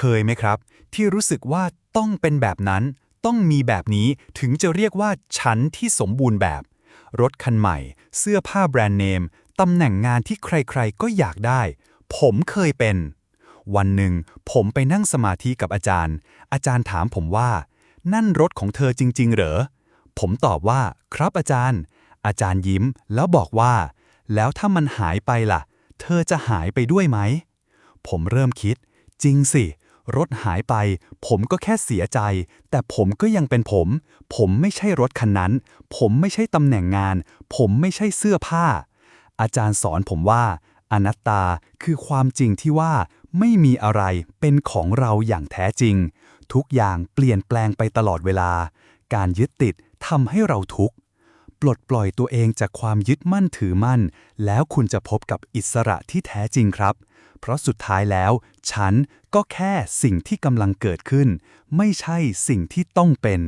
เคยไหมครับ ที่รู้สึกว่าต้องเป็นแบบนั้น ต้องมีแบบนี้ถึงจะเรียกว่าฉันที่สมบูรณ์แบบ รถคันใหม่ เสื้อผ้าแบรนด์เนมตำแหน่งงานที่ใครๆก็อยากได้ ผมเคยเป็น วันหนึ่ง ผมไปนั่งสมาธิกับอาจารย์ อาจารย์ถามผมว่า นั่นรถของเธอจริง ๆ เหรอ ผมตอบว่า ครับอาจารย์ อาจารย์ยิ้ม แล้วบอกว่า แล้วถ้ามันหายไปล่ะ เธอจะหายไปด้วยไหม ผมเริ่มคิด จริงสิ รถหายไป ผมก็แค่เสียใจ แต่ผมก็ยังเป็นผม ผมไม่ใช่รถคันนั้น ผมไม่ใช่ตำแหน่งงาน ผมไม่ใช่เสื้อผ้า อาจารย์สอนผมว่า อนัตตาคือความจริงที่ว่าไม่มีอะไรเป็นของเราอย่างแท้จริง ทุกอย่างเปลี่ยนแปลงไปตลอดเวลา การยึดติดทำให้เราทุกข์ปลดปล่อยตัวเองจากความยึดมั่นถือมั่น แล้วคุณจะพบกับอิสระที่แท้จริงครับ เพราะสุดท้ายแล้ว ฉันก็แค่สิ่งที่กำลังเกิดขึ้น ไม่ใช่สิ่งที่ต้องเป็น